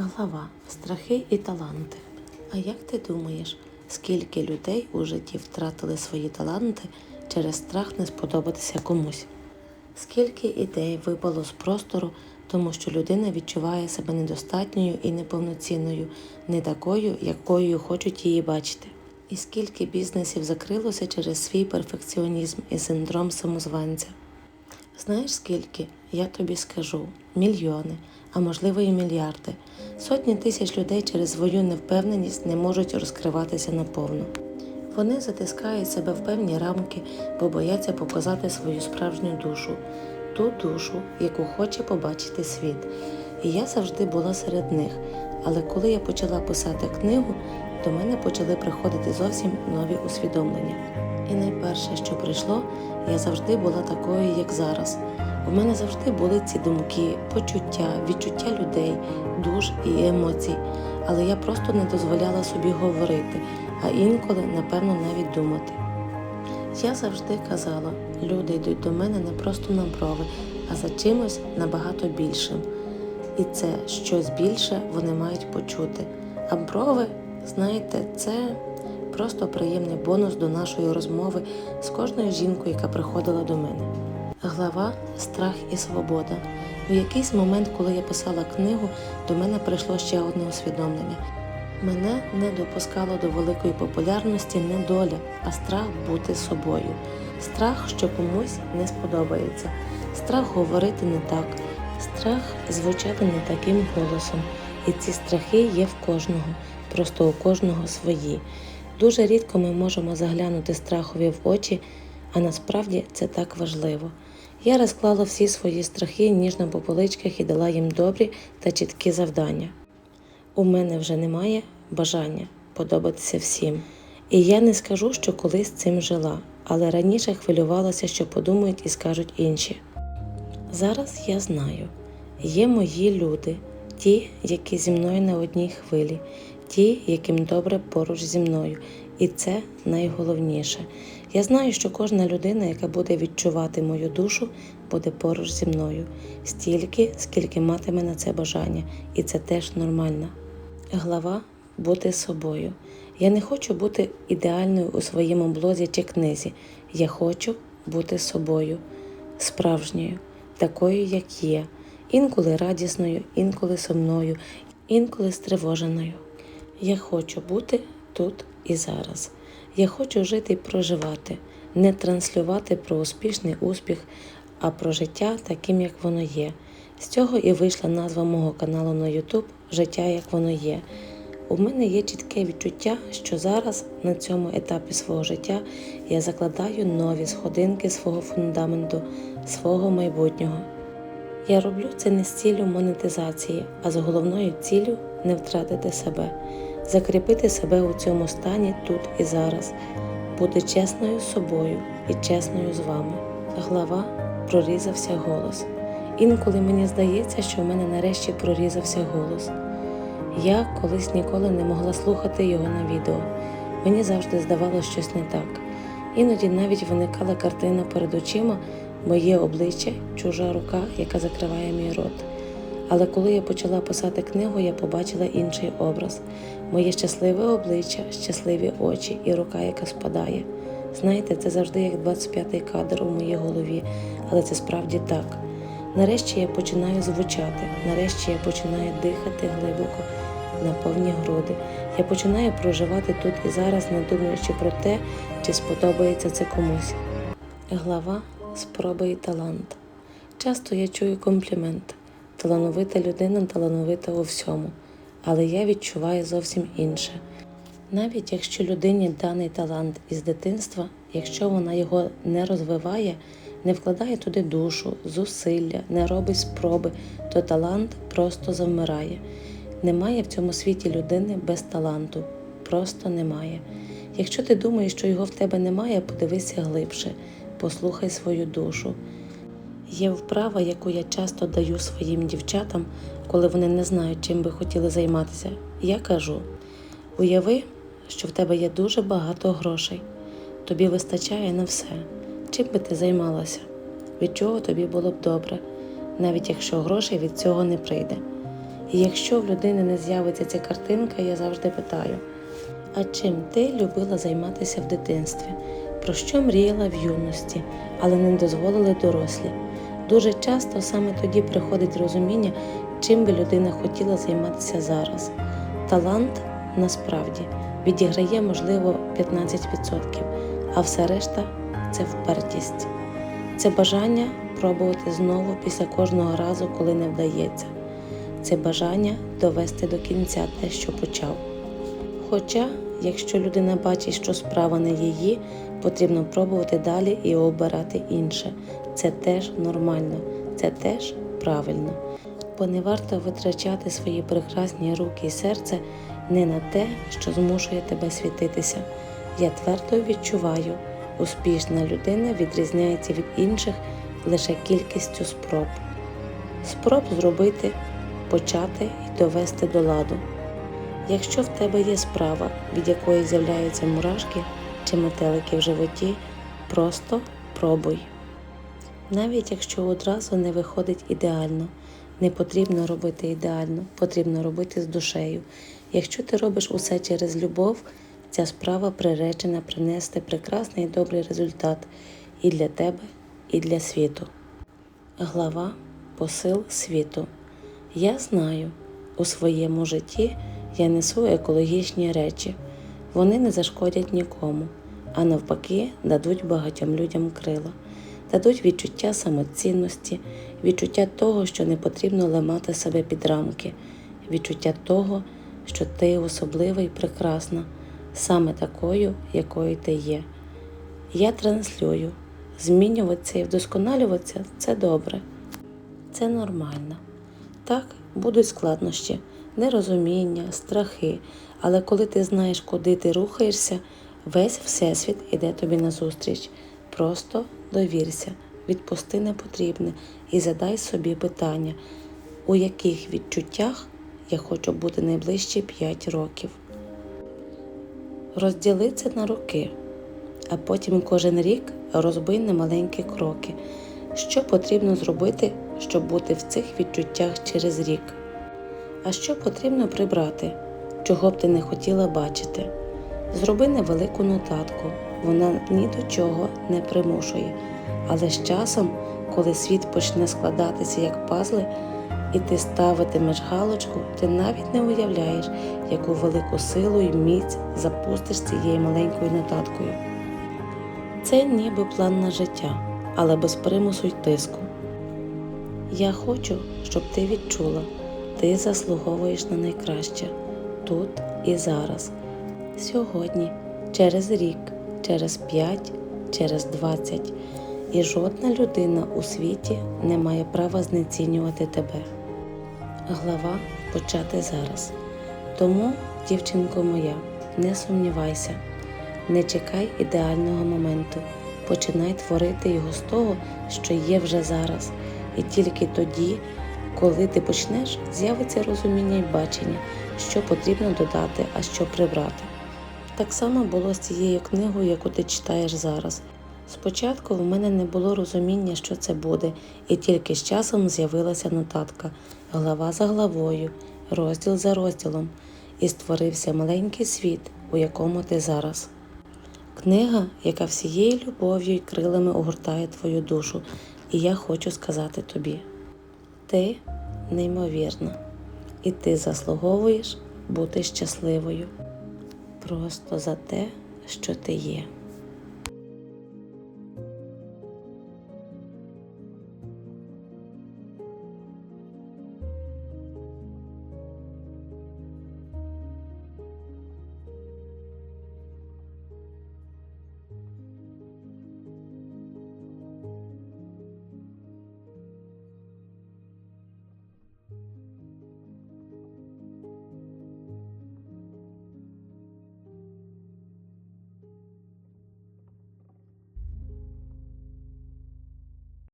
Глава Страхи і таланти. А як ти думаєш, скільки людей у житті втратили свої таланти через страх не сподобатися комусь? Скільки ідей випало з простору, тому що людина відчуває себе недостатньою і неповноцінною, не такою, якою хочуть її бачити? І скільки бізнесів закрилося через свій перфекціонізм і синдром самозванця? Знаєш скільки? Я тобі скажу мільйони, а можливо і мільярди. Сотні тисяч людей через свою невпевненість не можуть розкриватися наповну. Вони затискають себе в певні рамки, бо бояться показати свою справжню душу, ту душу, яку хоче побачити світ. І я завжди була серед них. Але коли я почала писати книгу, до мене почали приходити зовсім нові усвідомлення. І найперше, що прийшло, я завжди була такою, як зараз. У мене завжди були ці думки, почуття, відчуття людей, душ і емоцій, але я просто не дозволяла собі говорити, а інколи, напевно, навіть думати. Я завжди казала, люди йдуть до мене не просто на брови, а за чимось набагато більшим. І це щось більше вони мають почути. А брови, знаєте, це просто приємний бонус до нашої розмови з кожною жінкою, яка приходила до мене. Глава Страх і свобода. У якийсь момент, коли я писала книгу, до мене прийшло ще одне усвідомлення. Мене не допускало до великої популярності не доля, а страх бути собою. Страх, що комусь не сподобається, страх говорити не так, страх звучати не таким голосом. І ці страхи є в кожного, просто у кожного свої. Дуже рідко ми можемо заглянути страхові в очі, а насправді це так важливо. Я розклала всі свої страхи ніжно по поличках і дала їм добрі та чіткі завдання. У мене вже немає бажання подобатися всім. І я не скажу, що колись цим жила, але раніше хвилювалася, що подумають і скажуть інші. Зараз я знаю, є мої люди, ті, які зі мною на одній хвилі, ті, яким добре поруч зі мною, і це найголовніше. Я знаю, що кожна людина, яка буде відчувати мою душу, буде поруч зі мною стільки, скільки матиме на це бажання, і це теж нормально. Глава бути собою. Я не хочу бути ідеальною у своєму блозі чи книзі. Я хочу бути собою, справжньою, такою, як є, інколи радісною, інколи сумною, інколи стривоженою. Я хочу бути тут і зараз. Я хочу жити і проживати, не транслювати про успішний успіх, а про життя таким, як воно є. З цього і вийшла назва мого каналу на YouTube Життя як воно є. У мене є чітке відчуття, що зараз, на цьому етапі свого життя, я закладаю нові сходинки свого фундаменту, свого майбутнього. Я роблю це не з ціллю монетизації, а з головною ціллю не втратити себе, закріпити себе у цьому стані тут і зараз, бути чесною з собою і чесною з вами. Глава прорізався голос. Інколи мені здається, що в мене нарешті прорізався голос. Я колись ніколи не могла слухати його на відео. Мені завжди здавалося щось не так. Іноді навіть виникала картина перед очима, моє обличчя, чужа рука, яка закриває мій рот. Але коли я почала писати книгу, я побачила інший образ: моє щасливе обличчя, щасливі очі і рука, яка спадає. Знаєте, це завжди як 25-й кадр у моїй голові, але це справді так. Нарешті я починаю звучати, нарешті я починаю дихати глибоко на повні груди. Я починаю проживати тут і зараз, не думаючи про те, чи сподобається це комусь. Глава спроби і талант. Часто я чую комплімент. Талановита людина талановита у всьому, але я відчуваю зовсім інше. Навіть якщо людині даний талант із дитинства, якщо вона його не розвиває, не вкладає туди душу, зусилля, не робить спроби, то талант просто завмирає. Немає в цьому світі людини без таланту, просто немає. Якщо ти думаєш, що його в тебе немає, подивися глибше, послухай свою душу. Є вправа, яку я часто даю своїм дівчатам, коли вони не знають, чим би хотіли займатися. Я кажу: уяви, що в тебе є дуже багато грошей, тобі вистачає на все. Чим би ти займалася? Від чого тобі було б добре, навіть якщо грошей від цього не прийде. І якщо в людини не з'явиться ця картинка, я завжди питаю: а чим ти любила займатися в дитинстві? Про що мріяла в юності, але не дозволили дорослі? Дуже часто саме тоді приходить розуміння, чим би людина хотіла займатися зараз. Талант насправді відіграє, можливо, 15%, а все решта це впертість. Це бажання пробувати знову після кожного разу, коли не вдається. Це бажання довести до кінця те, що почав. Хоча, якщо людина бачить, що справа не її, потрібно пробувати далі і обирати інше. Це теж нормально, це теж правильно. Бо не варто витрачати свої прекрасні руки і серце не на те, що змушує тебе світитися. Я твердо відчуваю, успішна людина відрізняється від інших лише кількістю спроб. Спроб зробити, почати і довести до ладу. Якщо в тебе є справа, від якої з'являються мурашки чи метелики в животі, просто пробуй. Навіть якщо одразу не виходить ідеально, не потрібно робити ідеально, потрібно робити з душею. Якщо ти робиш усе через любов, ця справа приречена принести прекрасний і добрий результат і для тебе, і для світу. Глава Посил світу. Я знаю, у своєму житті я несу екологічні речі. Вони не зашкодять нікому, а навпаки, дадуть багатьом людям крила, дадуть відчуття самоцінності, відчуття того, що не потрібно ламати себе під рамки, відчуття того, що ти особлива і прекрасна, саме такою, якою ти є. Я транслюю, змінюватися і вдосконалюватися це добре. Це нормально. Так, будуть складнощі, нерозуміння, страхи, але коли ти знаєш, куди ти рухаєшся, весь всесвіт іде тобі назустріч. Просто довірся, відпусти непотрібне і задай собі питання, у яких відчуттях я хочу бути найближчі 5 років. Розділи це на роки, а потім кожен рік розбий на маленькі кроки. Що потрібно зробити, щоб бути в цих відчуттях через рік? А що потрібно прибрати, чого б ти не хотіла бачити? Зроби невелику нотатку, вона ні до чого не примушує. Але з часом, коли світ почне складатися як пазли, і ти ставитимеш галочку, ти навіть не уявляєш, яку велику силу і міць запустиш цією маленькою нотаткою. Це ніби план на життя, але без примусу й тиску. Я хочу, щоб ти відчула, ти заслуговуєш на найкраще тут і зараз, сьогодні, через рік, через п'ять, через двадцять. І жодна людина у світі не має права знецінювати тебе. Глава почати зараз. Тому, дівчинко моя, не сумнівайся, не чекай ідеального моменту, починай творити його з того, що є вже зараз. І тільки тоді, коли ти почнеш, з'явиться розуміння і бачення, що потрібно додати, а що прибрати. Так само було з цією книгою, яку ти читаєш зараз. Спочатку в мене не було розуміння, що це буде, і тільки з часом з'явилася нотатка, глава за главою, розділ за розділом, і створився маленький світ, у якому ти зараз. Книга, яка всією любов'ю і крилами огортає твою душу, і я хочу сказати тобі: ти неймовірна, і ти заслуговуєш бути щасливою просто за те, що ти є.